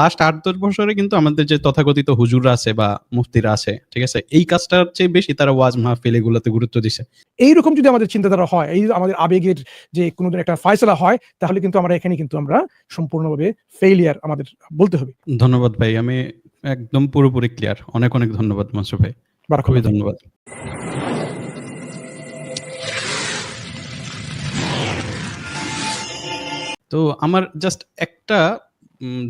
Last আট দশ বছরে কিন্তু আমাদের যে তথাকথিত হুজুররা আছে বা মুফতিরা আছে ঠিক আছে? এই কাজটার চেয়ে বেশি তারা ওয়াজ মাহফিল এগুলোতে গুরুত্ব দিছে। এইরকম যদি আমাদের চিন্তাধারা হয় এই আমাদের আবেগের যে কোনোদিন একটা ফয়সলা হয় তাহলে কিন্তু আমরা এখানে কিন্তু আমরা সম্পূর্ণভাবে ফেইলিয়ার আমাদের বলতে হবে। ধন্যবাদ ভাই আমি একদম পুরোপুরি ক্লিয়ার অনেক অনেক ধন্যবাদ মাসুর ভাই। খুবই ধন্যবাদ। তো আমার জাস্ট একটা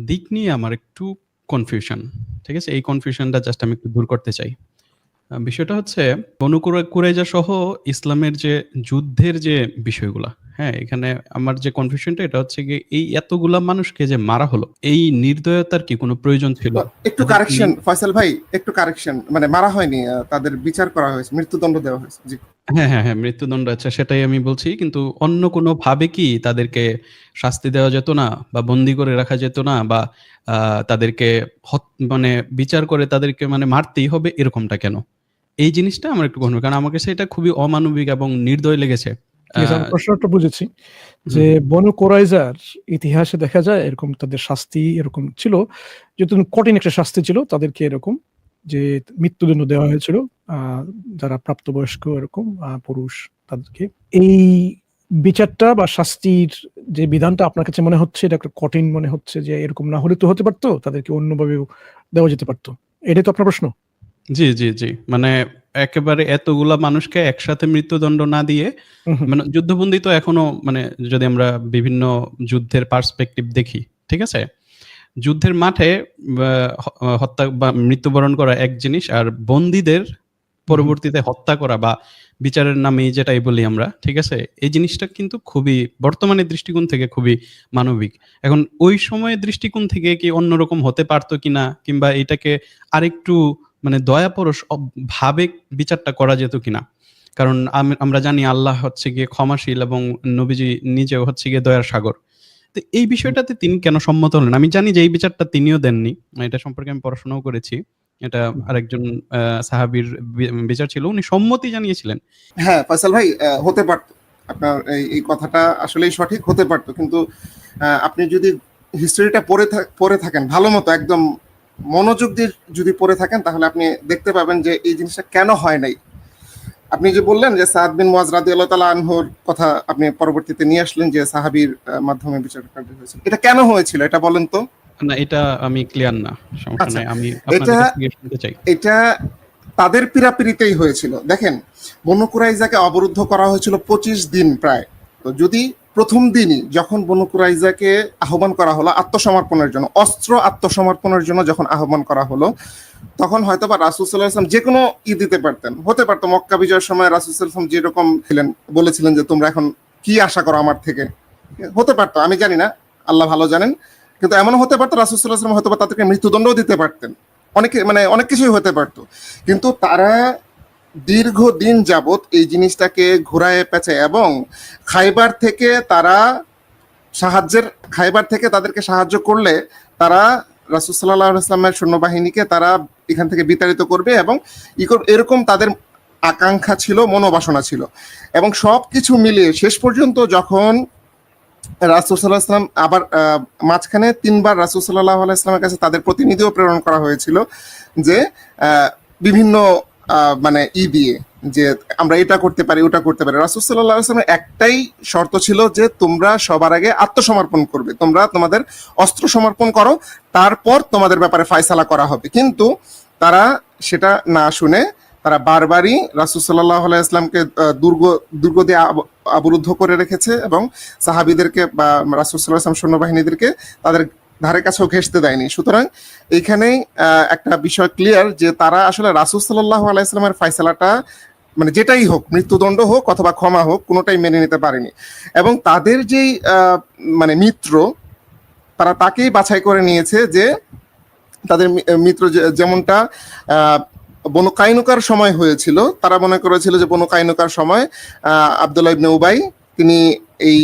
দিক নিয়ে আমার একটু কনফিউশন ঠিক আছে? এই কনফিউশনটা জাস্ট আমি একটু দূর করতে চাই। বিষয়টা হচ্ছে, বনু কুরা- কুরাইজা সহ ইসলামের যে যুদ্ধের যে বিষয়গুলা হ্যাঁ এখানে আমার যে কনফিউশনটা এটা হচ্ছে কি এই এতগুলা মানুষকে যে মারা হলো এই নির্দয়তার কি কোনো প্রয়োজন ছিল? একটু কারেকশন ফয়সাল ভাই একটু কারেকশন মানে মারা হয়নি তাদের বিচার করা হয়েছে মৃত্যুদণ্ড দেওয়া হয়েছে জি। হ্যাঁ হ্যাঁ হ্যাঁ মৃত্যুদণ্ড আছে সেটাই আমি বলছি কিন্তু অন্য কোনো ভাবে কি তাদেরকে শাস্তি দেওয়া যেত না বা বন্দি করে রাখা যেত না বা তাদেরকে মানে বিচার করে তাদেরকে মানে মারতেই হবে এরকমটা কেন? এই জিনিসটা আমার একটু গণ্য কারণ আমাকে সেটা খুবই অমানবিক এবং নির্দয় লেগেছে। প্রশ্নটা বুঝেছি যে বনু কোরাইজার ইতিহাসে দেখা যায় এরকম তাদের শাস্তি এরকম ছিল যেহেতু কঠিন একটা শাস্তি ছিল তাদেরকে এরকম যে মৃত্যুদণ্ড দেওয়া হয়েছিল যারা প্রাপ্তবয়স্ক এরকম পুরুষ তাদেরকে। এই বিচারটা বা শাস্তির যে বিধানটা আপনার কাছে মনে হচ্ছে এটা একটা কঠিন মনে হচ্ছে যে এরকম না হলে তো হতে পারতো তাদেরকে অন্যভাবেও দেওয়া যেতে পারতো। এটাই তো আপনার প্রশ্ন? জি জি জি। মানে একেবারে এতগুলা মানুষকে একসাথে মৃত্যুদণ্ড না দিয়ে। মানে যুদ্ধবন্দী তো এখনও মানে যদি আমরা বিভিন্ন যুদ্ধের পার্সপেক্টিভ দেখি ঠিক আছে? যুদ্ধের মাঠে হত্যা বা মৃত্যুবরণ করা এক জিনিস আর বন্দীদের পরবর্তীতে হত্যা করা বা বিচারের নামে যেটাই বলি আমরা ঠিক আছে? এই জিনিসটা কিন্তু খুবই বর্তমানে দৃষ্টিকোণ থেকে খুবই মানবিক। এখন ওই সময়ের দৃষ্টিকোণ থেকে কি অন্যরকম হতে পারতো কিনা কিংবা এটাকে আরেকটু মানে দয়াপরশ অব- ভাবে বিচারটা করা যেত কিনা। কারণ আমরা জানি আল্লাহ হচ্ছে গিয়ে ক্ষমাশীল এবং নবীজি নিজেও হচ্ছে গিয়ে দয়ার সাগর। তো এই বিষয়টাতে তিনি কেন সম্মত হলেন? আমি জানি যে এই বিচারটা তিনিও দেননি। এটা সম্পর্কে আমি পড়াশোনাও করেছি। এটা আরেকজন সাহাবীর বিচার ছিল। উনি সম্মতি জানিয়েছিলেন। হ্যাঁ ফয়সাল ভাই হতে পারতো। আপনার এই- কথাটা আসলেই সঠিক, হতে পারতো। কিন্তু আপনি যদি হিস্ট্রিটা পড়ে পড়ে থাকেন, ভালো মতো, একদম মনোযোগ দিয়ে যদি পড়ে থাকেন তাহলে আপনি দেখতে পাবেন যে এই জিনিসটা কেন হয় নাই। আপনি যে বললেন যে সাদ বিন মুয়াজ রাদিয়াল্লাহু তাআলা আনহুর কথা আপনি পরবর্তীতে নিয়ে আসলেন যে সাহাবীর মাধ্যমে বিচার কার্য হয়েছিল এটা কেন হয়েছিল এটা বলেন তো। না এটা আমি ক্লিয়ার না সমস্যা আচ্ছা, নাই আমি এটা- এটা তাদের পীড়াপিড়িতেই হয়েছিল। দেখেন বনু কুরাইজাকে অবরুদ্ধ করা হয়েছিল পঁচিশ দিন প্রায়। তো যদি প্রথম দিনই যখন বনু কুরাইজাকে আহ্বান করা হলো আত্মসমর্পণের জন্য, অস্ত্র আত্মসমর্পণের জন্য যখন আহ্বান করা হলো, তখন হয়তো বা রাসুল সাল্লাহ যে কোনো ই দিতে পারতেন। হতে পারতো মক্কা বিজয়ের সময় রাসুল সাল্লাম যেরকম ছিলেন, বলেছিলেন যে তোমরা এখন কি আশা করো আমার থেকে? হতে পারতো, আমি জানি না, আল্লাহ ভালো জানেন। কিন্তু এমনও হতে পারতো রাসুল সাল্লাহ হয়তো বা তাদেরকে মৃত্যুদণ্ডও দিতে পারতেন। অনেকে মানে অনেক কিছুই হতে পারতো। কিন্তু তারা দীর্ঘ দিন যাবত এই জিনিসটাকে ঘুরায় পেঁচায় এবং খাইবার থেকে তারা সাহায্যের, খাইবার থেকে তাদেরকে সাহায্য করলে তারা রাসুসাল্লাহ ইসলামের সৈন্যবাহিনীকে তারা এখান থেকে বিতাড়িত করবে এবং এরকম তাদের আকাঙ্ক্ষা ছিল, মনোবাসনা ছিল। এবং সব কিছু মিলিয়ে শেষ পর্যন্ত যখন রাসুল সাল্লাহ আবার মাঝখানে তিনবার রাসুল সাল্লাহ কাছে তাদের প্রতিনিধিও প্রেরণ করা হয়েছিল যে বিভিন্ন মানে ই দিয়ে যে আমরা এটা করতে পারি, ওটা করতে পারি। রাসুল সাল্লাহ আসলামের একটাই শর্ত ছিল যে তোমরা সবার আগে আত্মসমর্পণ করবে। তোমরা তোমাদের অস্ত্র সমর্পণ করো, তারপর তোমাদের ব্যাপারে ফায়সালা করা হবে। কিন্তু তারা সেটা না শুনে তারা বারবারই রাসুল সাল্লাহ ইসলামকে দুর্গ দুর্গ দিয়ে আব- অবরুদ্ধ করে রেখেছে এবং সাহাবিদেরকে বা রাসুল সাল্লাহ সৈন্যবাহিনীদেরকে তাদের ধারে কাছেও ঘেসতে দেয়নি। সুতরাং এইখানেই একটা বিষয় ক্লিয়ার যে তারা আসলে রাসুল সাল্লাহ আলাইস্লামের ফাইসালাটা মানে যেটাই হোক, মৃত্যুদণ্ড হোক অথবা ক্ষমা হোক, কোনোটাই মেনে নিতে পারেনি। এবং তাদের যেই মানে মিত্র, তারা তাকেই বাছাই করে নিয়েছে যে তাদের মিত্র যেমনটা বনু কাইনুকার সময় হয়েছিল, তারা মনে করেছিল যে বনু কাইনুকার সময় আবদুল্লাহ ইবনে উবাই, তিনি এই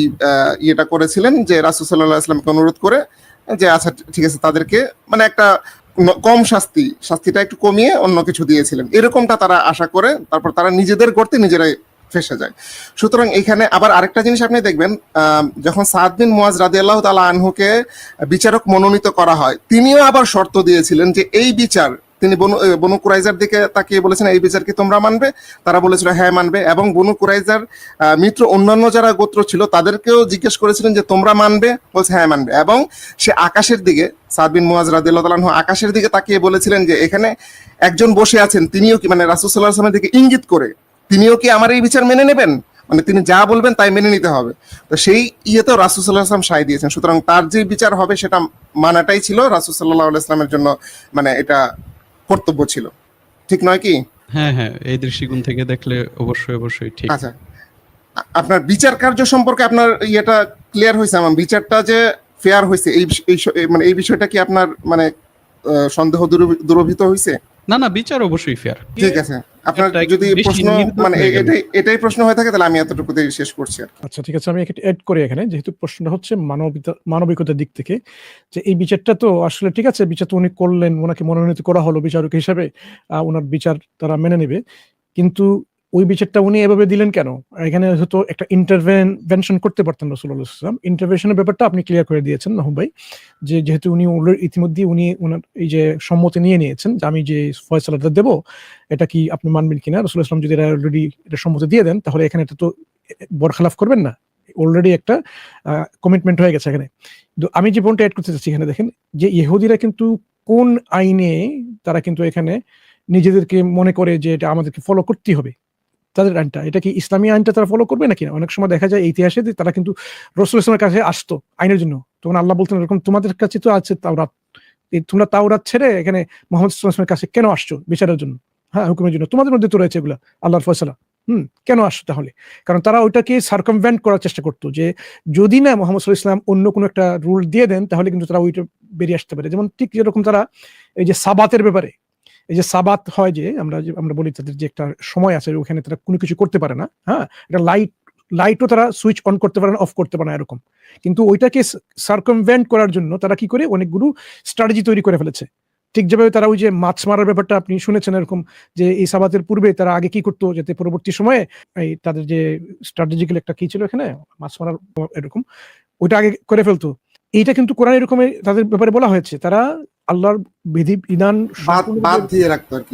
ইয়েটা করেছিলেন যে রাসুল সাল্লাহ আসলামকে অনুরোধ করে যে আচ্ছা ঠিক আছে, তাদেরকে মানে একটা কম শাস্তি, শাস্তিটা একটু কমিয়ে অন্য কিছু দিয়েছিলেন। এরকমটা তারা আশা করে, তারপর তারা নিজেদের করতে নিজেরাই ফেসে যায়। সুতরাং এখানে আবার আরেকটা জিনিস আপনি দেখবেন যখন সাদ বিন মুয়াজ রাজি আল্লাহ তালা আনহুকে বিচারক মনোনীত করা হয়, তিনিও আবার শর্ত দিয়েছিলেন যে এই বিচার তিনি বনু কুরাইজার দিকে তাকিয়ে বলেছেন, এই বিচার কি তোমরা মানবে? তারা বলেছিল হ্যাঁ মানবে। এবং বনু কুরাইজার মিত্র অন্যান্য যারা গোত্র ছিল, তাদেরকেও জিজ্ঞেস করেছিলেন যে, তোমরা মানবে? বলছে হ্যাঁ মানবে। এবং সে আকাশের দিকে, সাদ বিন মুয়াজ রাদিয়াল্লাহু আকাশের দিকে তাকিয়ে বলেছিলেন যে, এখানে একজন বসে আছেন, তিনিও কি মানে রাসূল সাল্লাল্লাহু আলাইহি ওয়াসাল্লামের দিকে ইঙ্গিত করে, তিনিও কি আমার এই বিচার মেনে নেবেন? মানে তিনি যা বলবেন, তাই মেনে নিতে হবে। তো সেই ইয়েতেও আলাইহি ওয়াসাল্লাম সায় দিয়েছেন। সুতরাং তার যে বিচার হবে, সেটা মানাটাই ছিল সাল্লাল্লাহু আলাইহি জন্য মানে এটা কর্তব্য ছিল। ঠিক নয় কি? হ্যাঁ হ্যাঁ এই দৃষ্টিকোণ থেকে দেখলে অবশ্যই অবশ্যই ঠিক। আচ্ছা। আপনার বিচার কার্য সম্পর্কে আপনার ইয়েটা ক্লিয়ার হয়েছে আমার। বিচারটা যে ফেয়ার হয়েছে এই মানে এই বিষয়টা কি আপনার মানে সন্দেহ দূরভীত হয়েছে? না না বিচার অবশ্যই ফেয়ার ঠিক আছে। আপনার যদি প্রশ্ন মানে। এটাই এটাই প্রশ্ন হয়ে থাকে তাহলে আমি এতটুকুতেই শেষ করছি আর আচ্ছা ঠিক আছে আমি একটু এড করি এখানে যেহেতু প্রশ্নটা হচ্ছে মানবিকতা মানবিকতার দিক থেকে যে এই বিচারটা তো আসলে ঠিক আছে বিচার তো উনি করলেন ওনাকে মনোনীত করা হলো বিচারক হিসাবে আহ, ওনার বিচার তারা মেনে নেবে কিন্তু ওই বিচারটা উনি এভাবে দিলেন কেন? এখানে হয়তো একটা ইন্টারভেনশন করতে পারতেন রসুল্লাহ ইসলাম ইন্টারভেনশনের ব্যাপারটা আপনি ক্লিয়ার করে দিয়েছেন নাহুম ভাই, যে যেহেতু উনি ইতিমধ্যে উনি ওনার এই যে সম্মতি নিয়ে নিয়েছেন যে আমি যে ফয়সালাটা দেবো, এটা কি আপনি মানবেন কিনা? রসুল ইসলাম যদি অলরেডি এটা সম্মতি দিয়ে দেন, তাহলে এখানে এটা তো বরখালাফ করবেন না। অলরেডি একটা কমিটমেন্ট হয়ে গেছে এখানে। কিন্তু আমি যে পয়েন্টটা অ্যাড করতে চাচ্ছি এখানে দেখেন, যে ইহুদিরা কিন্তু কোন আইনে তারা কিন্তু এখানে নিজেদেরকে মনে করে যে এটা আমাদেরকে ফলো করতেই হবে। তাদের আইনটা। এটা কি ইসলামী আইনটা তারা ফলো করবে নাকি অনেক সময় দেখা যায় ইতিহাসে তারা কিন্তু রসুল ইসলামের কাছে আসতো আইনের জন্য। তখন আল্লাহ বলতেন, এরকম তোমাদের কাছে তো আছে তাওরাত। তোমরা তাওরাত ছেড়ে এখানে মোহাম্মদ ইসলামের কাছে কেন আসছো বিচারের জন্য? হ্যাঁ হুকুমের জন্য। তোমাদের মধ্যে তো রয়েছে এগুলা, আল্লাহর ফয়সালা। হুম, কেন আসছো তাহলে? কারণ তারা ওইটাকে সার্কামভেন্ট করার চেষ্টা করতো যে যদি না মোহাম্মদ ইসলাম অন্য কোনো একটা রুল দিয়ে দেন, তাহলে কিন্তু তারা ওইটা বেরিয়ে আসতে পারে। যেমন ঠিক যেরকম তারা এই যে সাবাতের ব্যাপারে এই যে সাবাত হয় যে, আমরা আমরা বলি তাদের যে একটা সময় আছে, ওখানে তারা কোনো কিছু করতে পারে না হ্যাঁ? এটা লাইট লাইটও তারা সুইচ অন করতে পারে না অফ করতে পারে না, এরকম। কিন্তু ওইটাকে সার্কমভেন্ট করার জন্য তারা কি করে? অনেকগুলো স্ট্র্যাটেজি তৈরি করে ফেলেছে। ঠিক যেভাবে তারা ওই যে মাছ মারার ব্যাপারটা আপনি শুনেছেন, এরকম যে এই সাবাতের পূর্বে তারা আগে কি করতো, যাতে পরবর্তী সময়ে এই তাদের যে স্ট্র্যাটেজিক্যাল একটা কি ছিল এখানে? মাছ মারার এরকম। ওইটা আগে করে ফেলতো। এইটা কিন্তু কোরআন এরকমের তাদের ব্যাপারে বলা হয়েছে। তারা আল্লাহর বিধি বিধান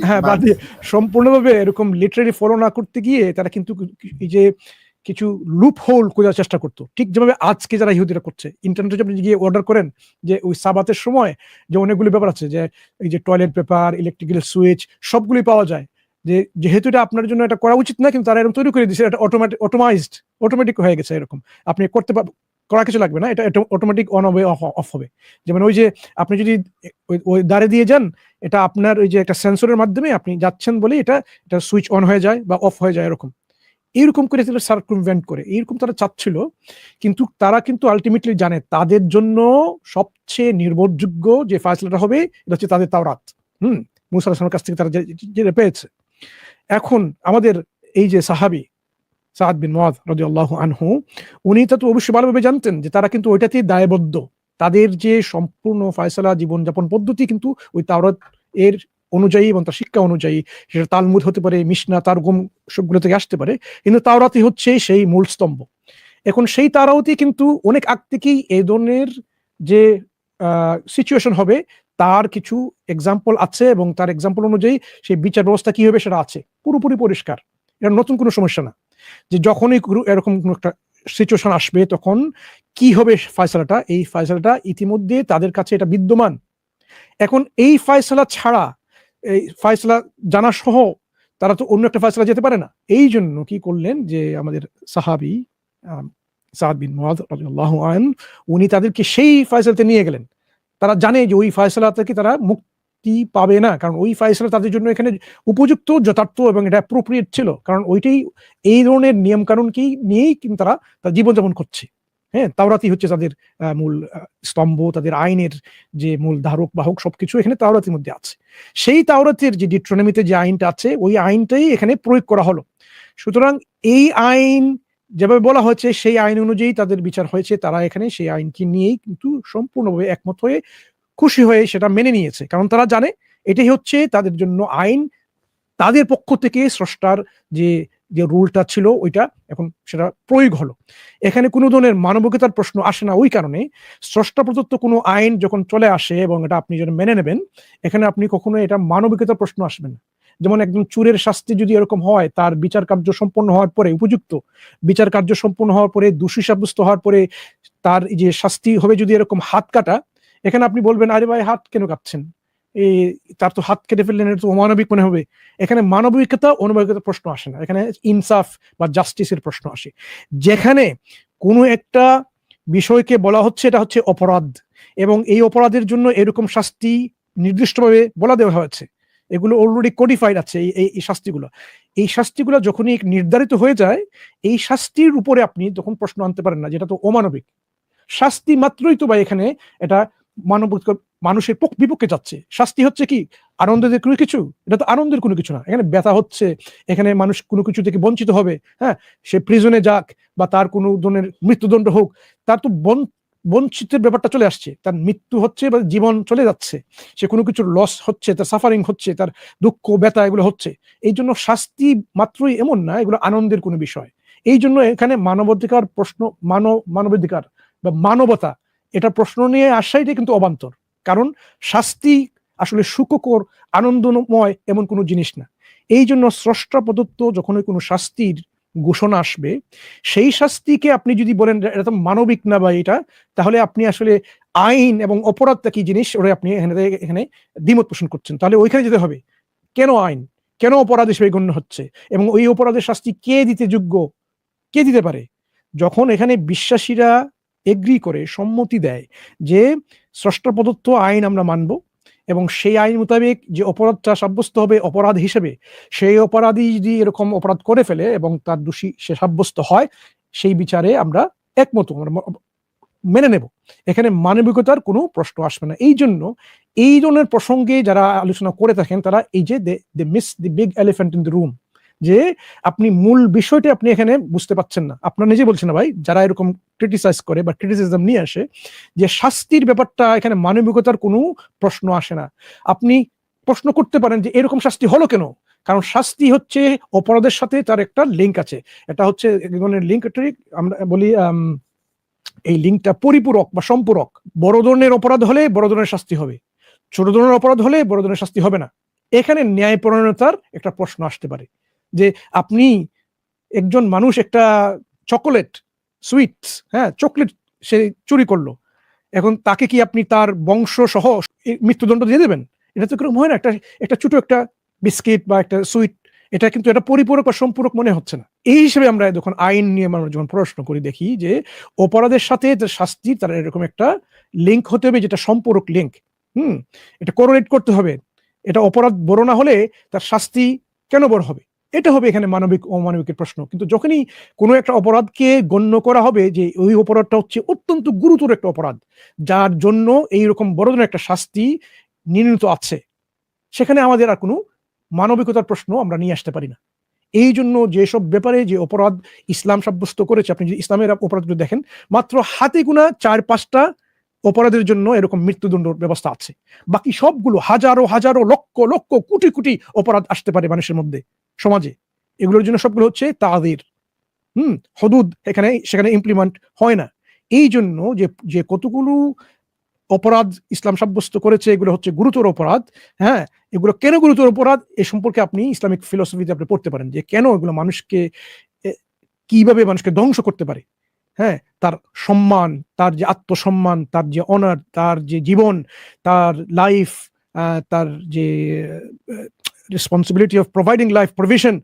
হ্যাঁ বাদ দিয়ে সম্পূর্ণভাবে এরকম লিটারেলি ফলো না করতে গিয়ে তারা কিন্তু এই যে কিছু লুপ হোল খোঁজার চেষ্টা করতো। ঠিক যেভাবে আজকে যারা ইহুদিরা করছে ইন্টারনেটে আপনি গিয়ে অর্ডার করেন যে ওই সাবাতের সময় যে অনেকগুলি ব্যাপার আছে যে এই যে টয়লেট পেপার ইলেকট্রিক্যাল সুইচ সবগুলি পাওয়া যায়। যে যেহেতু এটা আপনার জন্য এটা করা উচিত না কিন্তু তারা এরকম তৈরি করে দিয়েছে এটা অটোমেটিক অটোমাইজড অটোমেটিক হয়ে গেছে এরকম। আপনি করতে করা কিছু লাগবে না এটা অটোমেটিক অন হবে অফ হবে যেমন ওই যে আপনি যদি ওই- দাঁড়ে দিয়ে যান এটা আপনার ওই যে একটা সেন্সরের মাধ্যমে আপনি যাচ্ছেন বলে এটা এটা সুইচ অন হয়ে যায় বা অফ হয়ে যায় এরকম এইরকম করে তারা সার্কুমভেন্ট করে এইরকম তারা চাচ্ছিল কিন্তু তারা কিন্তু আলটিমেটলি জানে তাদের জন্য সবচেয়ে নির্ভরযোগ্য যে ফাইসলাটা হবে এটা হচ্ছে তাদের তাওরাত হুম মুসা আলাহিসামের কাছ থেকে তারা যেটা পেয়েছে এখন আমাদের এই যে সাহাবি সাদ বিন মদ রাজি আল্লাহ আনহু, উনি তা তো অবশ্যই ভালোভাবে জানতেন যে তারা কিন্তু ওইটাতেই দায়বদ্ধ। তাদের যে সম্পূর্ণ ফয়সালা জীবনযাপন পদ্ধতি কিন্তু ওই তাওরাত এর অনুযায়ী এবং তার শিক্ষা অনুযায়ী সেটা তালমুদ হতে পারে, মিশনা তার গুম সবগুলো থেকে আসতে পারে। কিন্তু তাওরাতি হচ্ছে সেই মূল স্তম্ভ। এখন সেই তারাওতি কিন্তু অনেক আগ থেকেই এই ধরনের যে সিচুয়েশন হবে, তার কিছু এক্সাম্পল আছে এবং তার এক্সাম্পল অনুযায়ী সেই বিচার ব্যবস্থা কি হবে সেটা আছে। পুরোপুরি পরিষ্কার। এটা নতুন কোনো সমস্যা না। যে যখনই এরকম কোনো একটা সিচুয়েশন আসবে, তখন কি হবে ফয়সালাটা এই ফয়সালাটা ইতিমধ্যে তাদের কাছে এটা বিদ্যমান। এখন এই ফয়সালা ছাড়া, এই ফয়সালা জানা সহ তারা তো অন্য একটা ফয়সালা যেতে পারে না। এই জন্য কি করলেন যে আমাদের সাহাবি সাদ বিন মুআদ আন উনি তাদেরকে সেই ফয়সালাতে নিয়ে গেলেন। তারা জানে যে ওই ফয়সালা থেকে তারা মুক্তি পাবে না। কারণ ওই ফয়সালা তাদের জন্য এখানে উপযুক্ত, যথার্থ এবং এটা অ্যাপ্রোপ্রিয়েট ছিল। কারণ ওইটাই এই ধরনের নিয়ম কানুনকেই নিয়েই কিন্তু তারা তার জীবনযাপন করছে। হ্যাঁ তাওরাতি হচ্ছে তাদের মূল স্তম্ভ, তাদের আইনের যে মূল ধারক, বাহক সবকিছু এখানে তাওরাতির মধ্যে আছে। সেই তাওরাতের যে ডিট্রোনমিতে যে আইনটা আছে, ওই আইনটাই এখানে প্রয়োগ করা হলো। সুতরাং এই আইন যেভাবে বলা হয়েছে, সেই আইন অনুযায়ী তাদের বিচার হয়েছে। তারা এখানে সেই আইনকে নিয়েই কিন্তু সম্পূর্ণভাবে একমত হয়ে খুশি হয়ে সেটা মেনে নিয়েছে। কারণ তারা জানে এটাই হচ্ছে তাদের জন্য আইন। তাদের পক্ষ থেকে স্রষ্টার যে যে রুলটা ছিল ওইটা এখন সেটা প্রয়োগ হলো। এখানে কোনো ধরনের মানবিকতার প্রশ্ন আসে না ওই কারণে। স্রষ্টা প্রদত্ত কোনো আইন যখন চলে আসে এবং এটা আপনি যখন মেনে নেবেন, এখানে আপনি কখনো এটা মানবিকতার প্রশ্ন আসবে না। যেমন একজন চুরের শাস্তি যদি এরকম হয়, তার বিচার কার্য সম্পন্ন হওয়ার পরে উপযুক্ত। বিচার কার্য সম্পন্ন হওয়ার পরে দোষী সাব্যস্ত হওয়ার পরে তার যে শাস্তি হবে যদি এরকম হাত কাটা এখানে আপনি বলবেন, আরে ভাই, হাত কেন কাটছেন এই তার তো হাত কেটে ফেললেন, এটা তো অমানবিক মনে হবে। এখানে মানবিকতা অনবিকতার প্রশ্ন আসে না। এখানে ইনসাফ বা জাস্টিসের প্রশ্ন আসে। যেখানে কোনো একটা বিষয়কে বলা হচ্ছে, এটা হচ্ছে অপরাধ। এবং এই অপরাধের জন্য এরকম শাস্তি নির্দিষ্টভাবে বলা দেওয়া হয়েছে। এগুলো অলরেডি কোডিফাইড আছে এই- এই এই শাস্তিগুলো। এই শাস্তিগুলো যখনই নির্ধারিত হয়ে যায়, এই শাস্তির উপরে আপনি তখন প্রশ্ন আনতে পারেন না, যেটা তো অমানবিক। শাস্তি মাত্রই তো বা এখানে এটা মানব মানুষের পক্ষ- বিপক্ষে যাচ্ছে। শাস্তি হচ্ছে কি? আনন্দের কোনো কিছু? এটা তো আনন্দের কোনো কিছু না। এখানে ব্যথা হচ্ছে, এখানে মানুষ কোনো কিছু থেকে বঞ্চিত হবে হ্যাঁ? সে প্রিজনে যাক বা তার কোনো ধরনের মৃত্যুদণ্ড হোক, তার তো বঞ্চিতের ব্যাপারটা চলে আসছে। তার মৃত্যু হচ্ছে বা জীবন চলে যাচ্ছে। সে কোনো কিছুর লস হচ্ছে, তার সাফারিং হচ্ছে, তার দুঃখ, ব্যথা এগুলো হচ্ছে। এই জন্য শাস্তি মাত্রই এমন না, এগুলো আনন্দের কোনো বিষয়। এই জন্য এখানে মানবাধিকার প্রশ্ন মানব মানবাধিকার বা মানবতা এটা প্রশ্ন নিয়ে আসাইটাই কিন্তু অবান্তর। কারণ শাস্তি আসলে সুখকর, আনন্দময় এমন কোনো জিনিস না। এই জন্য স্রষ্টা প্রদত্ত যখনই কোনো শাস্তির ঘোষণা আসবে, সেই শাস্তিকে আপনি যদি বলেন এটা মানবিক না বা এটা, তাহলে আপনি আসলে আইন এবং অপরাধটা কি জিনিস ওটা আপনি এখানে এখানে দ্বিমত পোষণ করছেন। তাহলে ওইখানে যেতে হবে, কেন আইন? কেন অপরাধ হিসেবে গণ্য হচ্ছে? এবং ওই অপরাধের শাস্তি কে দিতে যোগ্য? কে দিতে পারে? যখন এখানে বিশ্বাসীরা এগ্রি করে, সম্মতি দেয় যে স্রষ্টা প্রদত্ত আইন আমরা মানব এবং সেই আইন মোতাবেক যে অপরাধটা সাব্যস্ত হবে অপরাধ হিসেবে, সেই অপরাধী যদি এরকম অপরাধ করে ফেলে এবং তার দোষী সে সাব্যস্ত হয়, সেই বিচারে আমরা একমত, আমরা মেনে নেব। এখানে মানবিকতার কোনো প্রশ্ন আসবে না। এই জন্য এই ধরনের প্রসঙ্গে যারা আলোচনা করে থাকেন, তারা এই যে they miss the, big elephant in the room যে আপনি মূল বিষয়টা আপনি এখানে বুঝতে পাচ্ছেন না। আপনার নিজে বলছেন না ভাই, যারা এরকম ক্রিটিসাইজ করে বা ক্রিটিসিজম নিয়ে আসে, যে শাস্তির ব্যাপারটা এখানে মানবিকতার কোনো প্রশ্ন আসে না। আপনি প্রশ্ন করতে পারেন যে এরকম শাস্তি হলো কেন? কারণ শাস্তি হচ্ছে অপরাধের সাথে তার একটা লিঙ্ক আছে। এটা হচ্ছে এক ধরনের লিঙ্ক আমরা বলি এই লিঙ্কটা পরিপূরক বা সম্পূরক। বড় ধরনের অপরাধ হলে বড় ধরনের শাস্তি হবে। ছোট ধরনের অপরাধ হলে বড় ধরনের শাস্তি হবে না। এখানে ন্যায় ন্যায়পরায়ণতার একটা প্রশ্ন আসতে পারে। যে আপনি একজন মানুষ একটা চকোলেট, সুইটস হ্যাঁ চকলেট সে চুরি করল। এখন তাকে কি আপনি তার বংশ সহ মৃত্যুদণ্ড দিয়ে দেবেন? এটা তো এরকম হয় না, একটা একটা ছোট একটা বিস্কিট বা একটা সুইট, এটা কিন্তু এটা পরিপূরক বা সম্পূরক মনে হচ্ছে না। এই হিসেবে আমরা যখন আইন নিয়ে আমরা যখন প্রশ্ন করি, দেখি যে অপরাধের সাথে শাস্তি তার এরকম একটা লিঙ্ক হতে হবে, যেটা সম্পূরক লিঙ্ক হুম? এটা কোরোনেট করতে হবে। এটা অপরাধ বড় না হলে তার শাস্তি কেন বড় হবে? এটা হবে এখানে মানবিক অমানবিকের প্রশ্ন। কিন্তু যখনই কোনো একটা অপরাধকে গণ্য করা হবে যে ওই অপরাধটা হচ্ছে অত্যন্ত গুরুতর একটা অপরাধ, যার জন্য এই রকম বড় ধরনের একটা শাস্তি নির্ণীত আছে, সেখানে আমাদের আর কোনো মানবিকতার প্রশ্ন আমরা নিয়ে আসতে পারি না। এই জন্য যেসব ব্যাপারে যে অপরাধ ইসলাম সাব্যস্ত করেছে, আপনি যদি ইসলামের অপরাধগুলো দেখেন, মাত্র হাতে গোনা চার পাঁচটা অপরাধের জন্য এরকম মৃত্যুদণ্ড ব্যবস্থা আছে। বাকি সবগুলো হাজারো হাজারো, লক্ষ লক্ষ, কোটি কোটি অপরাধ আসতে পারে মানুষের মধ্যে। সমাজে। এগুলোর জন্য সবগুলো হচ্ছে তাদের হুম, হদুদ এখানে, সেখানে ইমপ্লিমেন্ট হয় না। এই জন্য যে যে কতগুলো অপরাধ ইসলাম সাব্যস্ত করেছে, এগুলো হচ্ছে গুরুতর অপরাধ হ্যাঁ? এগুলো কেন গুরুতর অপরাধ? এ সম্পর্কে আপনি ইসলামিক ফিলসফিতে আপনি পড়তে পারেন যে, কেন এগুলো মানুষকে কীভাবে মানুষকে ধ্বংস করতে পারে? হ্যাঁ তার সম্মান, তার যে আত্মসম্মান, তার যে অনার তার যে জীবন, তার লাইফ তার যে responsibility of providing life provision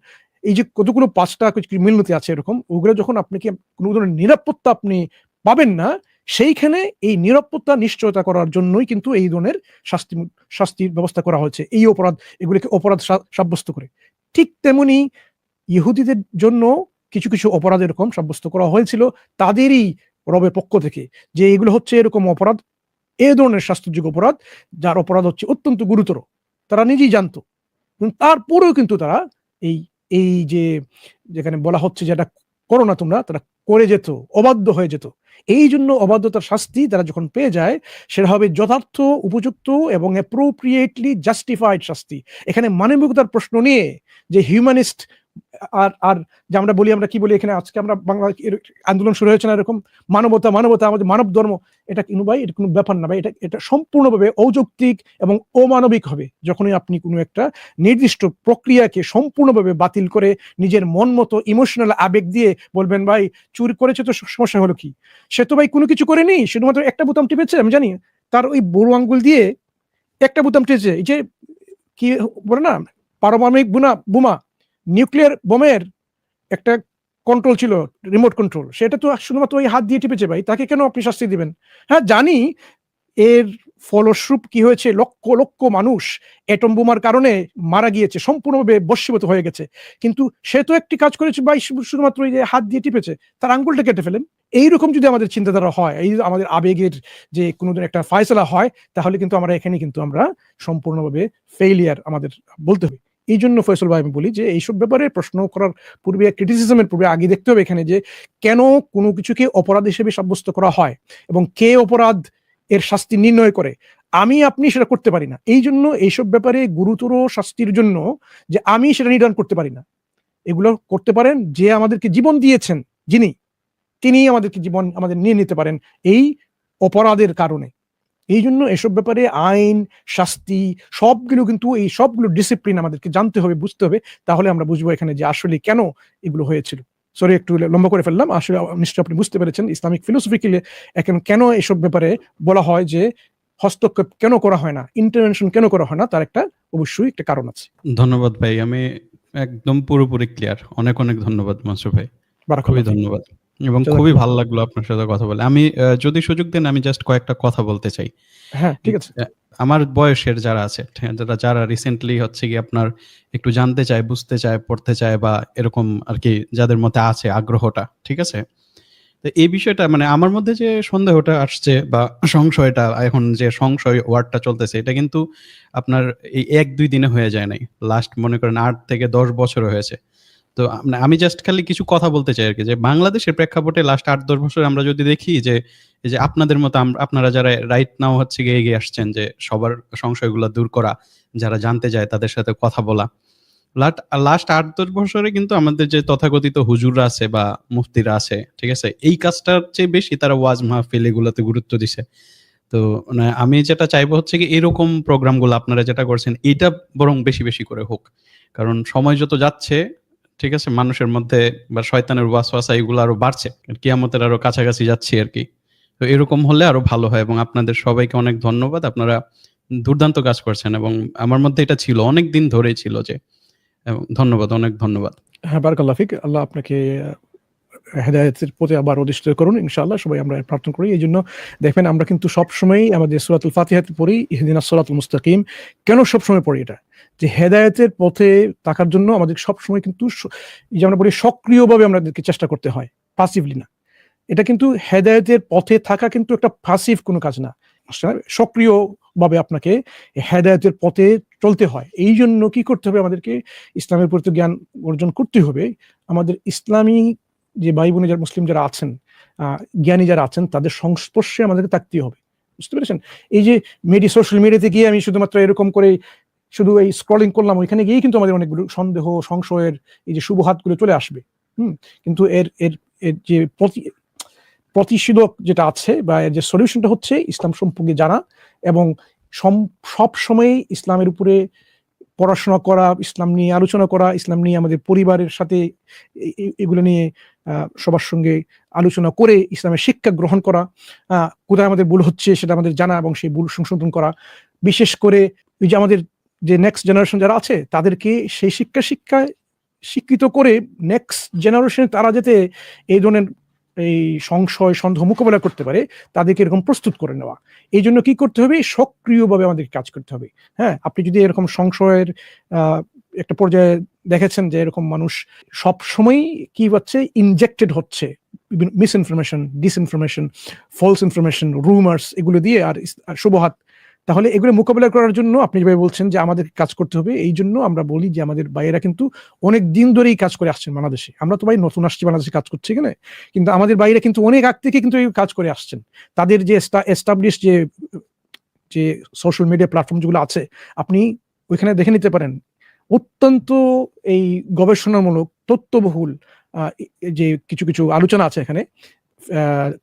এই যে কতগুলো পাঁচটা মিলনতি আছে এরকম, ওগুলো যখন আপনাকে কোনো ধরনের নিরাপত্তা আপনি পাবেন না, সেইখানে এই নিরাপত্তা, নিশ্চয়তা করার জন্যই কিন্তু এই ধরনের শাস্তি, শাস্তির ব্যবস্থা করা হয়েছে। এই অপরাধ, এগুলিকে অপরাধ সাব্যস্ত করে। ঠিক তেমনি ইহুদিদের জন্য কিছু কিছু অপরাধ এরকম সাব্যস্ত করা হয়েছিল তাদেরই রবের পক্ষ থেকে, যে এগুলো হচ্ছে এরকম অপরাধ, এ ধরনের শাস্তিযোগ্য অপরাধ, যার অপরাধ হচ্ছে অত্যন্ত গুরুতর। তারা নিজেই জানতো তারপরেও কিন্তু তারা এই এই যে, যেখানে বলা হচ্ছে যেটা করো না তোমরা, তারা করে যেত, অবাধ্য হয়ে যেত। এই জন্য অবাধ্যতার শাস্তি তারা যখন পেয়ে যায়, সেটা হবে যথার্থ, উপযুক্ত এবং অ্যাপ্রোপ্রিয়েটলি জাস্টিফাইড শাস্তি। এখানে মানবিকতার প্রশ্ন নিয়ে যে হিউম্যানিস্ট আর আর যে আমরা বলি, আমরা কি বলি এখানে? আজকে আমরা বাংলা আন্দোলন শুরু হয়েছে না এরকম? মানবতা মানবতা, আমাদের মানব ধর্ম, এটা কিন্তু ভাই, এটা কোনো ব্যাপার না ভাই, এটা এটা সম্পূর্ণভাবে অযৌক্তিক এবং অমানবিক হবে যখনই আপনি কোনো একটা নির্দিষ্ট প্রক্রিয়াকে সম্পূর্ণভাবে বাতিল করে নিজের মন মতো ইমোশনাল আবেগ দিয়ে বলবেন, ভাই, চুরি করেছে তো সমস্যা হলো কি? সে তো ভাই কোনো কিছু করেনি, শুধুমাত্র একটা বোতাম টিপেছে, আমি জানি। তার ওই বড় আঙ্গুল দিয়ে একটা বোতাম টিপেছে, এই যে কি বলে না, পারমাণবিক বুনা, বোমা নিউক্লিয়ার বোমের একটা কন্ট্রোল ছিল রিমোট কন্ট্রোল সেটা তো শুধুমাত্র ওই হাত দিয়ে টিপেছে ভাই, তাকে কেন আপনি শাস্তি দিবেন? হ্যাঁ জানি এর ফলস্বরূপ কি হয়েছে, লক্ষ লক্ষ মানুষ এটম বোমার কারণে মারা গিয়েছে, সম্পূর্ণভাবে বস্মীভূত হয়ে গেছে। কিন্তু সে তো একটি কাজ করেছে বা শুধুমাত্র ওই যে হাত দিয়ে টিপেছে, তার আঙ্গুলটা কেটে ফেলেন। এইরকম যদি আমাদের চিন্তাধারা হয়, এই আমাদের আবেগের যে কোনোদিন একটা ফয়সলা হয়, তাহলে কিন্তু আমরা এখানে কিন্তু আমরা সম্পূর্ণভাবে ফেইলিয়ার আমাদের বলতে হবে। এই জন্য ফয়সল ভাই আমি বলি যে এইসব ব্যাপারে প্রশ্ন করার পূর্বে ক্রিটিসিজমের পূর্বে আগে দেখতে হবে এখানে যে কেন কোনো কিছুকে অপরাধ হিসেবে সাব্যস্ত করা হয় এবং কে অপরাধ এর শাস্তি নির্ণয় করে। আমি, আপনি সেটা করতে পারি না। এই জন্য এইসব ব্যাপারে গুরুতর শাস্তির জন্য যে আমি সেটা নির্ধারণ করতে পারি না। এগুলো করতে পারেন যে আমাদেরকে জীবন দিয়েছেন যিনি তিনি আমাদেরকে জীবন আমাদের নিয়ে নিতে পারেন এই অপরাধের কারণে। এই জন্য এসব ব্যাপারে আইন শাস্তি সবগুলো কিন্তু এই সবগুলো ডিসিপ্লিন আমাদেরকে জানতে হবে বুঝতে হবে। তাহলে আমরা বুঝব এখানে যে আসলে কেন এগুলো হয়েছিল। সরি একটু লম্বা করে ফেললাম। আসলে নিশ্চয়ই আপনি বুঝতে পেরেছেন ইসলামিক ফিলোসফিক্যালি এখন কেন এসব ব্যাপারে বলা হয় যে হস্তক্ষেপ কেন করা হয় না ইন্টারভেনশন কেন করা হয় না তার একটা অবশ্যই একটা কারণ আছে। ধন্যবাদ ভাই আমি একদম পুরোপুরি ক্লিয়ার অনেক অনেক ধন্যবাদ মাসু ভাই। খুবই। ধন্যবাদ। এবং খুবই ভালো লাগল আপনার সাথে কথা বলে। আমি যদি সুযোগ দেন আমি জাস্ট কয়েকটা কথা বলতে চাই। হ্যাঁ ঠিক আছে। আমার বয়সের যারা আছে যারা যারা রিসেন্টলি হচ্ছে কি আপনার একটু জানতে চায় বুঝতে চায় পড়তে চায় বা এরকম আর কি যাদের মধ্যে আছে আগ্রহটা ঠিক আছে? তো এই বিষয়টা মানে আমার মধ্যে যে সন্দেহটা আসছে বা সংশয়টা এখন যে সংশয় ওয়ার্ডটা চলতেছে এটা কিন্তু আপনার এই এক দুই দিনে হয়ে যায় নাই। লাস্ট মনে করেন আট থেকে দশ বছর হয়েছে। তো আমি জাস্ট খালি কিছু কথা বলতে চাই আর কি, যে বাংলাদেশের প্রেক্ষাপটে লাস্ট আট, দশ বছর আমরা যদি দেখি যে, এই যে আপনাদের মতো আপনারা যারা রাইট নাও হচ্ছে গিয়ে এগিয়ে আসছেন যে সবার সংশয়গুলো দূর করা, যারা জানতে যায় তাদের সাথে কথা বলা। লাস্ট আট, দশ বছরে কিন্তু আমাদের যে তথাকথিত হুজুররা আছে বা মুফতিরা আছে, ঠিক আছে, এই কাজটার চেয়ে বেশি তারা ওয়াজ মাহফিল এগুলোতে গুরুত্ব দিছে। তো মানে আমি যেটা চাইব হচ্ছে কি এরকম প্রোগ্রামগুলো আপনারা যেটা করছেন, এটা বরং বেশি বেশি করে হোক। কারণ সময় যত যাচ্ছে ঠিক আছে? মানুষের মধ্যে বা শয়তানের ওয়াসওয়াসা এগুলো আরও বাড়ছে। কিয়ামতের আরও কাছাকাছি যাচ্ছি আর কি। তো এরকম হলে আরও ভালো হয় এবং আপনাদের সবাইকে অনেক ধন্যবাদ। আপনারা দুর্দান্ত কাজ করছেন এবং আমার মধ্যে এটা ছিল, অনেক দিন ধরেই ছিল যে ধন্যবাদ, অনেক ধন্যবাদ। হ্যাঁ বারকাল্লাফিক আল্লাহ আপনাকে হেদায়তের প্রতি আবার অধিষ্ঠিত করুন, ইনশাআল্লাহ সবাই আমরা প্রার্থনা করি। এই জন্য দেখবেন আমরা কিন্তু সবসময় আমাদের সুরাতুল ফাতিহাতে পড়ি, ইহদিন সুরাতুল মুস্তাকিম। কেন সবসময় পড়ি এটা? যে হেদায়তের পথে থাকার জন্য আমাদের সবসময় কিন্তু যে আমরা বলি সক্রিয়ভাবে আমাদেরকে চেষ্টা করতে হয় পাসিভলি না। এটা কিন্তু হেদায়তের পথে থাকা কিন্তু একটা পাসিভ কোনো কাজ না। সক্রিয় ভাবে আপনাকে হেদায়তের পথে চলতে হয়। এই জন্য কি করতে হবে আমাদেরকে? ইসলামের প্রতি জ্ঞান অর্জন করতে হবে। আমাদের ইসলামী যে ভাই বোনে যারা মুসলিম যারা আছেন জ্ঞানী যারা আছেন, তাদের সংস্পর্শে আমাদেরকে থাকতে হবে। বুঝতে পেরেছেন? এই যে মিডিয়া সোশ্যাল মিডিয়াতে গিয়ে আমি শুধুমাত্র এরকম করে শুধু এই স্ক্রলিং করলাম, ওইখানে গিয়েই কিন্তু আমাদের অনেকগুলো সন্দেহ, সংশয়ের এই যে শুভহাতগুলো চলে আসবে। হুম? কিন্তু এর এর এর যে প্রতি, প্রতিষেধক যেটা আছে বা এর যে সলিউশনটা হচ্ছে ইসলাম সম্পর্কে জানা এবং সব সময় ইসলামের উপরে পড়াশোনা করা, ইসলাম নিয়ে আলোচনা করা, ইসলাম নিয়ে আমাদের পরিবারের সাথে এগুলো নিয়ে সবার সঙ্গে আলোচনা করে ইসলামের শিক্ষা গ্রহণ করা কোথায় আমাদের ভুল হচ্ছে সেটা আমাদের জানা এবং সেই ভুল সংশোধন করা। বিশেষ করে ওই যে আমাদের যে নেক্সট জেনারেশন যারা আছে, তাদেরকে সেই শিক্ষা শিক্ষায় শিক্ষিত করে নেক্সট জেনারেশনে তারা যাতে এই ধরনের এই সংশয়, সন্দেহ মোকাবেলা করতে পারে, তাদেরকে এরকম প্রস্তুত করে নেওয়া। এই জন্য কি করতে হবে? সক্রিয়ভাবে আমাদেরকে কাজ করতে হবে। হ্যাঁ আপনি যদি এরকম সংশয়ের একটা পর্যায়ে দেখেছেন যে এরকম মানুষ সব সময় কি হচ্ছে? ইনজেক্টেড হচ্ছে। Misinformation disinformation false information rumours এগুলো দিয়ে আর শুভহাত তাহলে এগুলো মোকাবিলা করার জন্য আপনি যেভাবে বলছেন যে আমাদের কাজ করতে হবে, এই জন্য আমরা বলি যে আমাদের বাইরেরা কিন্তু অনেক দিন ধরেই কাজ করে আসছেন বাংলাদেশে। আমরা তো ভাই নতুন আসছি বাংলাদেশে কাজ করছি এখানে, কিন্তু আমাদের বাইরে কিন্তু অনেক আগ থেকে কিন্তু এই কাজ করে আসছেন। তাদের যে এস্টাবলিশ যে যে সোশ্যাল মিডিয়া প্ল্যাটফর্ম যেগুলো আছে, আপনি ওইখানে দেখে নিতে পারেন। অত্যন্ত এই গবেষণামূলক, তথ্যবহুল যে কিছু কিছু আলোচনা আছে এখানে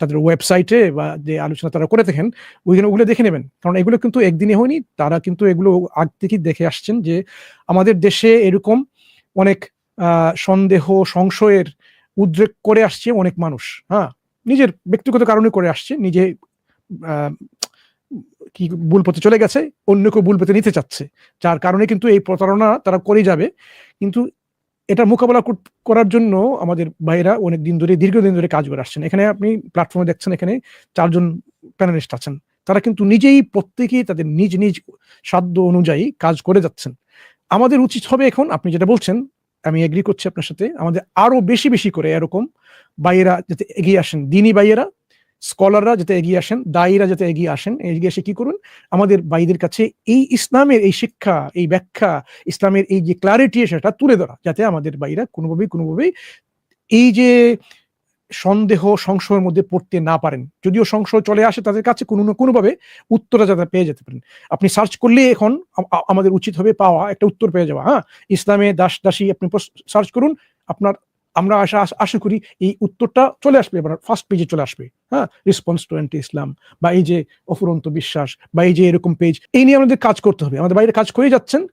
তাদের ওয়েবসাইটে বা যে আলোচনা তারা করে থাকেন, ওইখানে ওগুলো দেখে নেবেন। কারণ এগুলো কিন্তু একদিনে হয়নি, তারা কিন্তু এগুলো আগ থেকেই দেখে আসছেন যে আমাদের দেশে এরকম অনেক সন্দেহ, সংশয়ের উদ্রেক করে আসছে অনেক মানুষ। হ্যাঁ নিজের ব্যক্তিগত কারণে করে আসছে, নিজে কি ভুল পথে চলে গেছে অন্য কেউ ভুল পথে নিতে চাচ্ছে। যার কারণে কিন্তু এই প্রতারণা তারা করে যাবে। কিন্তু এটা মোকাবেলা করার জন্য আমাদের ভাইরা অনেক দিন ধরে দীর্ঘদিন ধরে কাজ করে আসছেন। এখানে আপনি প্ল্যাটফর্মে দেখছেন, এখানে চারজন প্যানেলিস্ট আছেন। তারা কিন্তু নিজেই প্রত্যেকেই তাদের নিজ নিজ সাধ্য অনুযায়ী কাজ করে যাচ্ছেন। আমাদের উচিত হবে এখন, আপনি যেটা বলছেন, আমি এগ্রি করছি আপনার সাথে, আমাদের আরও বেশি বেশি করে এরকম বাইরা যাতে এগিয়ে আসেন, দিনী বাইয়েরা স্কলাররা যাতে এগিয়ে আসেন, দায়ীরা যাতে এগিয়ে আসেন, এগিয়ে এসে কি করুন? আমাদের বাইদের কাছে এই ইসলামের এই শিক্ষা, এই ব্যাখ্যা, ইসলামের এই যে ক্লারিটি সেটা তুলে ধরা, যাতে আমাদের ভাইরা কোনোভাবেই কোনোভাবেই এই যে সন্দেহ, সংশয়ের মধ্যে পড়তে না পারেন। যদিও সংশয় চলে আসে তাদের কাছে কোনো না কোনোভাবে উত্তরটা যাতে পেয়ে যেতে পারেন। আপনি সার্চ করলে এখন আমাদের উচিত হবে পাওয়া, একটা উত্তর পেয়ে যাওয়া হ্যাঁ? ইসলামে দাস দাসী আপনি সার্চ করুন, আপনার আমরা আশা, আশা- করি এই উত্তরটা চলে আসবে, এবার ফার্স্ট পেজে চলে আসবে। হ্যাঁ রেসপন্স টু অ্যান্টি ইসলাম বা এই যে অফুরন্ত বিশ্বাস বা এই যে এরকম পেজ এই নিয়ে আমাদের কাজ করতে হবে। আমাদের বাইরে কাজ করে যাচ্ছেন।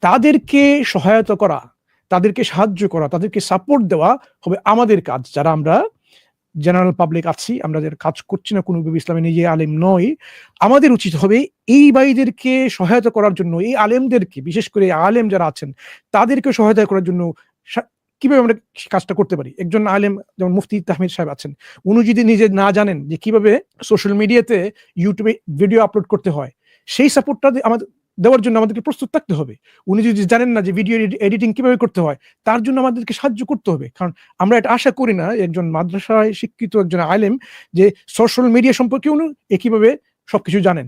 তাদেরকে সহায়তা করা, তাদেরকে সাহায্য করা, তাদেরকে সাপোর্ট দেওয়া হবে আমাদের কাজ। যারা আমরা জেনারেল পাবলিক আছি, আমরা যারা কাজ করছি না, কোনো ইসলামে নিজে আলেম নয় আমাদের উচিত হবে এই ভাইদেরকে সহায়তা করার জন্য, এই আলেমদেরকে, বিশেষ করে আলেম যারা আছেন, তাদেরকে সহায়তা করার জন্য কীভাবে আমরা কাজটা করতে পারি? একজন আলেম, যেমন মুফতি তাহমিদ সাহেব আছেন, উনি যদি নিজে না জানেন যে কীভাবে সোশ্যাল মিডিয়াতে ইউটিউবে ভিডিও আপলোড করতে হয়, সেই সাপোর্টটা আমাদের, দেওয়ার জন্য আমাদেরকে প্রস্তুত থাকতে হবে। উনি যদি জানেন না যে ভিডিও এডিটিং কীভাবে করতে হয়, তার জন্য আমাদেরকে সাহায্য করতে হবে। কারণ আমরা এটা আশা করি না, একজন মাদ্রাসায় শিক্ষিত একজন আলেম যে সোশ্যাল মিডিয়া সম্পর্কে উনি একইভাবে সবকিছু জানেন।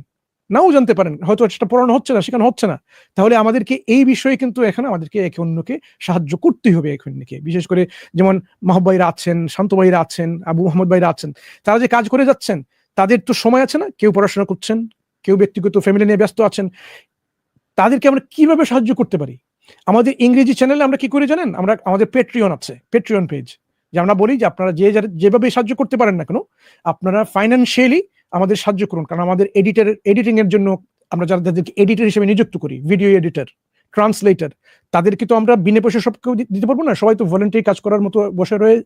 নাও জানতে পারেন, হয়তো সেটা পড়ানো হচ্ছে না, শেখানো হচ্ছে না। তাহলে আমাদেরকে এই বিষয়ে কিন্তু এখানে আমাদেরকে একে অন্যকে সাহায্য করতেই হবে একে। অন্যকে বিশেষ করে যেমন মাহব ভাইরা আছেন, শান্ত ভাইরা আছেন, আবু মোহাম্মদ ভাইরা আছেন, তারা যে কাজ করে যাচ্ছেন, তাদের তো সময় আছে না? কেউ পড়াশোনা করছেন, কেউ ব্যক্তিগত ফ্যামিলি নিয়ে ব্যস্ত আছেন। তাদেরকে আমরা কীভাবে সাহায্য করতে পারি? আমাদের ইংরেজি চ্যানেলে আমরা কি করে জানেন? আমরা, আমাদের পেট্রিয়ন আছে পেট্রিয়ন পেজ যে আমরা বলি যে আপনারা যে যেভাবে সাহায্য করতে পারেন না কেন, আপনারা ফাইন্যান্সিয়ালি আমাদের সাহায্য করুন, কারণ আমাদের এডিটার এডিটিং এর জন্য আমরা যারা তাদেরকে এডিটর হিসেবে নিযুক্ত করি ভিডিও এডিটর ট্রান্সলেটর তাদেরকে তো আমরা বিনা পয়সা সব কেউ দিতে পারব না, সবাই তো ভলেন্টারি কাজ করার মতো বসে রয়ে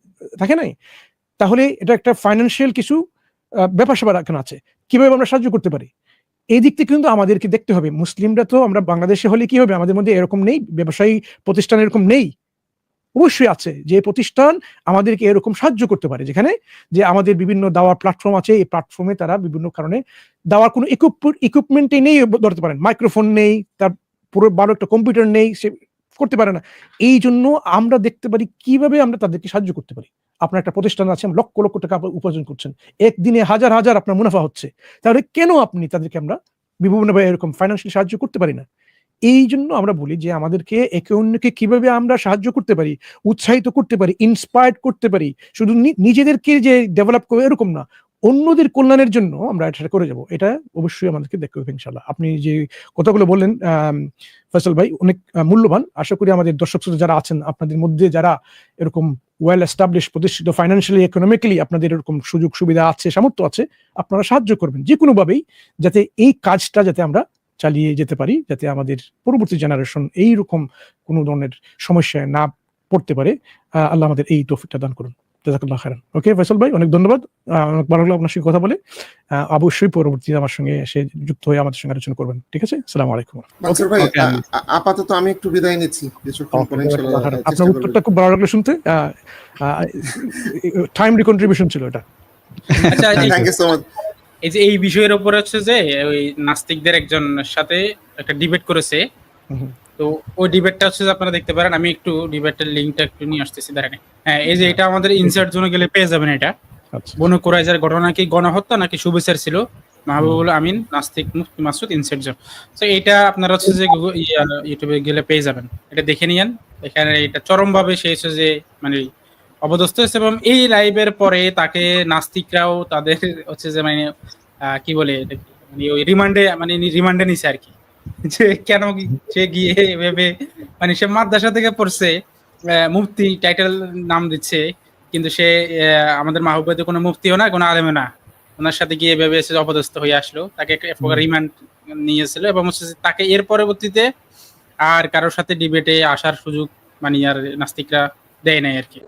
থাকে নাই। তাহলে এটা একটা ফাইন্যান্সিয়াল কিছু ব্যাপার স্যাপার এখানে আছে। কীভাবে আমরা সাহায্য করতে পারি? এই দিক থেকে কিন্তু আমাদেরকে দেখতে হবে। মুসলিমরা তো আমরা বাংলাদেশে হলে কি হবে? আমাদের মধ্যে এরকম নেই, ব্যবসায়ী প্রতিষ্ঠান এরকম নেই। অবশ্যই আছে যে প্রতিষ্ঠান আমাদেরকে এরকম সাহায্য করতে পারে, যেখানে যে আমাদের বিভিন্ন দাওয়ার প্ল্যাটফর্ম আছে, এই প্ল্যাটফর্মে তারা বিভিন্ন কারণে দাওয়ার কোনো ইকুইপমেন্টই নেই ধরতে পারেন। মাইক্রোফোন নেই, তার পুরো ভালো একটা কম্পিউটার নেই, সে করতে পারে না। এই জন্য আমরা দেখতে পারি কীভাবে আমরা তাদেরকে সাহায্য করতে পারি। আপনার একটা প্রতিষ্ঠান আছে, লক্ষ লক্ষ টাকা উপার্জন করছেন। একদিনে হাজার হাজার আপনার মুনাফা হচ্ছে। তাহলে কেন আপনি তাদেরকে আমরা বিভিন্নভাবে এরকম ফাইন্যান্সিয়াল সাহায্য করতে পারি না? এই জন্য আমরা বলি যে আমাদেরকে একে অন্যকে কীভাবে আমরা সাহায্য করতে পারি, উৎসাহিত করতে পারি ইন্সপায়ার্ড করতে পারি। শুধু নিজেদেরকে যে ডেভেলপ করব এরকম না, অন্যদের কল্যাণের জন্য আমরা এটা করে যাব। এটা অবশ্যই আমাদেরকে দেখতে হবে ইনশাল্লাহ আপনি যে কথাগুলো বললেন ফসল ভাই, অনেক মূল্যবান। আশা করি আমাদের দর্শক শ্রোতা যারা আছেন, আপনাদের মধ্যে যারা এরকম ওয়েল এস্টাবলিশ প্রতিষ্ঠিত ফাইন্যান্সিয়ালি ইকোনমিক্যালি আপনাদের এরকম সুযোগ সুবিধা আছে, সামর্থ্য আছে, আপনারা সাহায্য করবেন। যে কোনোভাবেই যাতে এই কাজটা যাতে আমরা চালিয়ে যেতে পারি যাতে আমাদের পরবর্তী জেনারেশন এই রকম কোনো ধরনের সমস্যায় না পড়তে পারে। আল্লাহ আমাদের এই তৌফিকটা দান করুন। জাজাকাল্লাহ খারান ওকে ফয়সাল ভাই অনেক ধন্যবাদ। অনেক ভালো লাগল আপনার সঙ্গে কথা বলে। অবশ্যই পরবর্তীতে আমার সঙ্গে এসে যুক্ত হয়ে আমাদের সঙ্গে আলোচনা করবেন। ঠিক আছে? সালাম আলাইকুম। ভাই আপাতত আমি একটু বিদায় নিচ্ছি। আপনার উত্তরটা খুব ভালো লাগল শুনতে। টাইম কন্ট্রিবিউশন ছিল এটা। আচ্ছা থ্যাংক ইউ সো মাচ এই যে এই বিষয়ের উপর হচ্ছে যে ওই নাস্তিকদের একজন সাথে একটা ডিবেট করেছে। তো ওই ডিবেটটা হচ্ছে যে আপনারা দেখতে পারেন আমি একটু ডিবেটের লিঙ্কটা একটু নিয়ে আসতেছি দেখেন হ্যাঁ এই যে এটা আমাদের ইনসার্ট জোনে গেলে পেয়ে যাবেন এটা। আচ্ছা। বনু কুরাইজার ঘটনা কি গণহত্যা নাকি সুবিচার ছিল? মাহবুবুল আমিন নাস্তিক মুফতি মাসুদ ইনসার্ট জোন। তো এটা আপনারা হচ্ছে যে ইউটিউবে গেলে পেয়ে যাবেন। এটা দেখে নিয়েন। এখানে এটা চরমভাবে সে হচ্ছে যে মানে অবদস্ত হয়েছে এবং এই লাইভের পরে তাকে নাস্তিকরাও তাদের হচ্ছে যে মানে কি বলে মানে ওই রিমান্ডে মানে রিমান্ডে নিছে আর কি। যে কেন সে গিয়ে ভেবে মানে সে মাদ্রাসা থেকে পড়ছে মুফতি টাইটেল নাম দিচ্ছে কিন্তু সে আমাদের মাহবুবে কোনো মুফতিও না কোনো আলেমও না। ওনার সাথে গিয়ে ভেবে এসে অপদস্থ হয়ে আসলো। তাকে রিমান্ড নিয়েছিল এবং হচ্ছে তাকে এর পরবর্তীতে আর কারোর সাথে ডিবেটে আসার সুযোগ মানে আর নাস্তিকরা দেয় নাই আর কি।